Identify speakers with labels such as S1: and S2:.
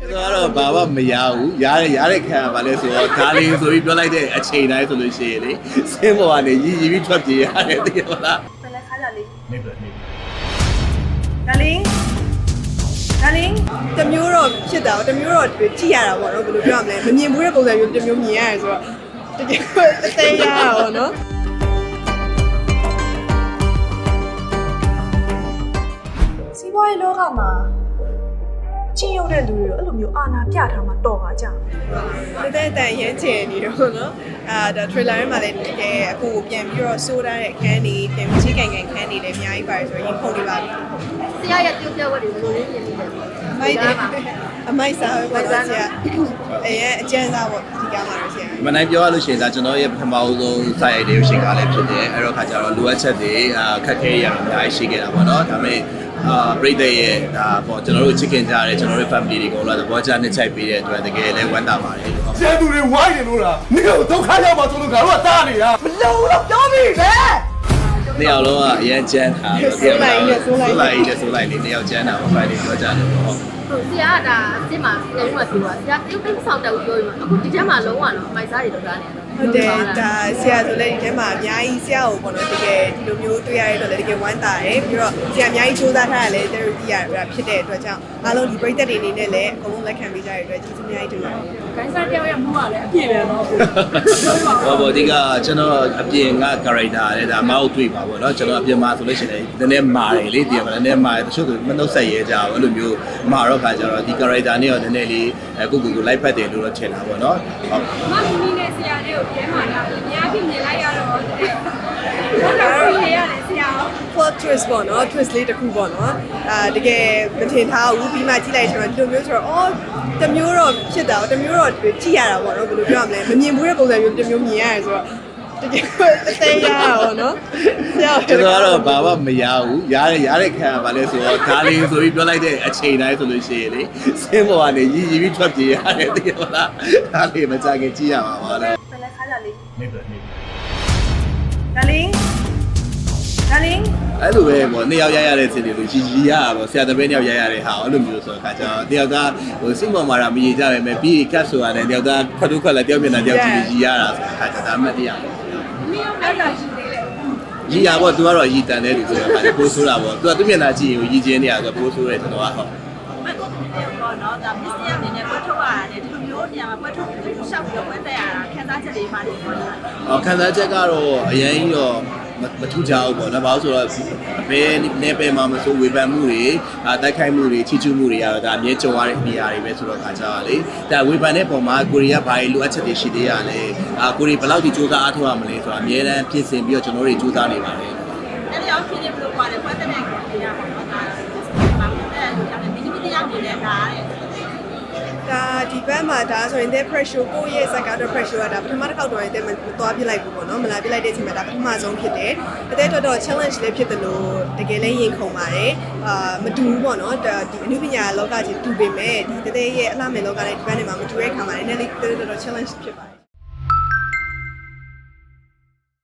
S1: ကျွန်တော်ကတော့ဘာမှမရဘူးရတဲ့ရတဲ့ခံရပါလဲဆိုတော့ဒါလေးဆိုပြီးပြောလိုက်တဲ့အချိန်တိုင်းဆိုလို့ရှိရင်လေစင်းပေါ်ကနေရည်ရည်ပြီးထွက်ပြေးရတယ်သိရမလား
S2: ပလဲခါကြလေး
S1: နေပြနေ
S2: ဒါလင်းဒါလင်း
S3: တမျိုးတော့ဖြစ်တာတမျိုးတော့ကြည့်ရတာပေါ့နော်ဘယ်လိုပြောရမလဲမမြင်ဘူးတဲ့ပုံစံမျိုးတမျိုးမြင်ရတယ်ဆိုတော့တကယ်အသေးရတာပေါ့နော်
S2: စီးပွားရေးလောကမှာ ချင်းရုပ်တဲ့လူတွေအဲ့လိုမျိုးအာဏာပြထားမှတော်ပါကြတယ်
S3: တတဲ့တန်ရမ်းချင်နေတော့နော်အာဒါ trailer ထဲမှာလည်းတကယ်အခုကိုပြန်ပြီးတော့စိုးထားတဲ့အခန်းတွေပြန်ပြီးချိန်ကန်ကန်ခန်းတွေလည်းအများကြီးပါတယ်ဆိုတော့ရင်ဖုန်နေပါပြီ
S4: ဆရာရဲ့ပြုတ်ပြဝတ်တွေဘယ်လိုလေးမြင်နေလဲ
S3: အမိုက်တွေအမိုက်စားပဲပေါ့နော်ဆရာအဲရဲ့အကျဉ်းစားပေါ့ဒီကမှာတော့ဆရာ
S1: မနိုင်ပြောရလို့ရှိရင်ဒါကျွန်တော်ရဲ့ပထမဆုံးစာရိုက်တွေကိုရှင်ကားလည်းဖြစ်တယ်အဲ့တော့ခါကျတော့လိုအပ်ချက်တွေအာခက်ခဲရအများကြီးရှိခဲ့တာပေါ့နော်ဒါပေမဲ့ အာပရိသတ်ရဲ့ဒါပေါ့ကျွန်တော်တို့ချစ်ခင်ကြရတယ်ကျွန်တော်တို့ family တွေအကုန်လုံးသဘောကျနှစ်ချိုက်ပေးတဲ့အတွက်တကယ်လည်းဝမ်းသာပါတယ်ဟုတ်
S5: ကျန်သူတွေဝိုင်းနေလို့လားနေကိုဒုက္ခရောက်ပါဆိုလို့ငါတို့ကတားနေတာမလုံးတော့ပြောမိပဲ
S1: နှစ်ယောက်လုံးကအရန်ကျန်းတာဆိုလိုက်နဲ့ဆိုလိုက်လေးနှစ်ယောက်ကျန်းတာမဖိုင်လေးပြောကြတယ်ပေါ့
S4: ဟုတ်ဆရာကဒါစစ်မှာတရုံးမှာပြောတာဆရာတရုတ်ကိစ္စဆောင်တက်ပြောရင်အခုဒီထဲမှာလုံးဝတော့အမိုက်စားတွေလောက်တာနေ
S3: ဟုတ်တယ်ဒါဆရာဆိုလည်းဒီထဲမှာအများကြီးဆရာကိုပေါ့နော်တကယ်ဒီလိုမျိုးတွေ့ရတဲ့အတွက်လည်းတကယ်ဝမ်းသာတယ်ပြီးတော့ဆရာအများကြီးစူးစမ်းထားရလဲ therapy ရတာဖြစ်တဲ့အတွက်ကြောင့်အားလုံးဒီပရိသတ်တွေအနေနဲ့လည်းအကုန်လုံးလက်ခံပေးကြရတဲ့အတွက်ကျေးဇူးအများကြီးတင်ပါတယ်
S2: ဂိုင်းစားတယောက်ရဲ့မှုကလည်းအပြည့်ပဲနော်
S1: ဟောဘောဒီကကျွန်တော်အပြင်က character လေဒါမဟုတ်တွေ့ပါပေါ့နော်ကျွန်တော်အပြင်မှာဆိုလို့ရှိရင်နည်းနည်းမာတယ်လေဒီမှာနည်းနည်းမာတယ်တချို့ကမနှုတ်ဆက်ရဲကြဘူးအဲ့လိုမျိုးမာတော့ခါကြတော့ဒီ character နဲ့ရောနည်းနည်းလေးကိုကိုကိုလိုက်ဖက်တယ်လို့တော့ထင်တာပေါ့နော်ဟုတ်
S6: မမမီနဲ့ဆရာလေးကိုပြန်မာလာအများကြီးမြင်လိုက်ရတော့ဟုတ်လားဆရာရတယ်ဆရာ
S3: plot twist ပေါ့နော် twist လေးတစ်ခုပေါ့နော်အာတကယ်မထင်ထားဘူးပြီးမှကြည့်လိုက်ဆိုတော့ဒီလိုမျိုးဆိုတော့အော်တမျိုးတော့ဖြစ်တာတမျိုးတော့ကြည့်ရတာပေါ့နော်ဘယ်လိုပြောရမလဲမမြင်ဘူးတဲ့ပုံစံမျိုးတမျိုးမြင်ရတယ်ဆိုတော့တကယ်အသေးရတာပေါ့နော် ဆရာ
S1: ကျွန်တော်ကတော့ဘာမှမရဘူးရတဲ့ရတဲ့ခံရပါလဲဆိုတော့ဒါလေးဆိုပြီးပြောလိုက်တဲ့အချိန်တိုင်းဆိုလို့ရှိရင်လေစင်းပေါ်ကနေရည်ရည်ပြီးထွက်ပြေးရတယ်သိရမလားဒါလေးမကြခင်ကြည့်ရပါပါလား
S2: ပလဲခါကြလေး
S1: နေပြနေ
S2: ဒါလင်းဒါလင်း
S1: အဲ့လိုပဲပေါ့နှစ်ယောက်ရရတဲ့စင်တွေလို့ရီရီရတာပေါ့ဆရာတပည့်နှစ်ယောက်ရရတဲ့ဟာအဲ့လိုမျိုးဆိုတော့ခါကျတော့တယောက်ကဟိုစိတ်ပေါ်မှာတော့မရီကြပဲမဲ့ပြီးကတ်ဆိုရတယ်တယောက်ကခွတ်ထုတ်ခွက်လည်းတယောက်မျက်နှာတယောက်ကြည့်ရီရတာဆိုတော့ခါကျတော့ဒါမှတ်တရပါ
S6: မီအောင်လိုက်တာရှိသေးတယ်
S1: ရီရပေါ့သူကတော့ရီတန်တဲ့လူဆိုတော့ခါကျပိုးဆိုးတာပေါ့သူကသူ့မျက်နှာကြည့်ရင်ရီချင်းနေရဆိုပိုးဆိုးတယ်ကျွန်တော်ကဟုတ်
S7: မကောတဲ့ပေါ့နော်ဒါ business အနေနဲ့ပွဲထုတ်ရတယ်ဒီလိုမျိုးနေရာမှာပွဲထုတ်ပြီးရှောက်ပြီးတော့ပွဲတက်ရတာခန်းစားချက်တွေပါနေပေါ့နော်
S1: အော်ခံစားချက်ကတော့အရင်ကြီးတော့ မထူးကြဘူးပေါ့နော်ဘာလို့ဆိုတော့ဘယ်နေပယ်မှာမဆိုဝေဖန်မှုတွေအာတိုက်ခိုက်မှုတွေချီးကျူးမှုတွေကတော့ဒါအမြဲကြုံရတဲ့နေရာတွေပဲဆိုတော့ခါကြပါလေဒါဝေဖန်တဲ့ပုံမှာကိုရီးယားဘာတွေလိုအပ်ချက်တွေရှိသေးရလဲအာကိုရီဘယ်လောက်ထိစူးစမ်းအားထုတ်ရမလဲဆိုတာအမြဲတမ်းပြင်ဆင်ပြီးတော့ကျွန်တော်တို့စူးစမ်းနေပါတယ်
S3: ဒါဒီဘက်မှာဒါဆိုရင် the pressure ကိုယ့်ရဲ့ဇက်ကတော့ pressure ကဒါပထမတစ်ခေါက်တော့ရင်တဲ့မသွားပြလိုက်ဘူးပေါ့နော်မလာပြလိုက်တဲ့အချိန်မှာဒါပထမဆုံးဖြစ်တယ်အသက်တော်တော် challenge လည်းဖြစ်တယ်လို့တကယ်လည်းရင်ခုန်ပါတယ်အာမတူဘူးပေါ့နော်ဒါဒီအနုပညာလောကကြီးတူပေမဲ့ဒီတတဲ့ရဲ့အလှမဲ့လောကနဲ့ဒီဘက်နဲ့မှာမတူတဲ့ခါမှာလည်းနည်းနည်းလေးတော်တော် challenge ဖြစ်ပါတယ်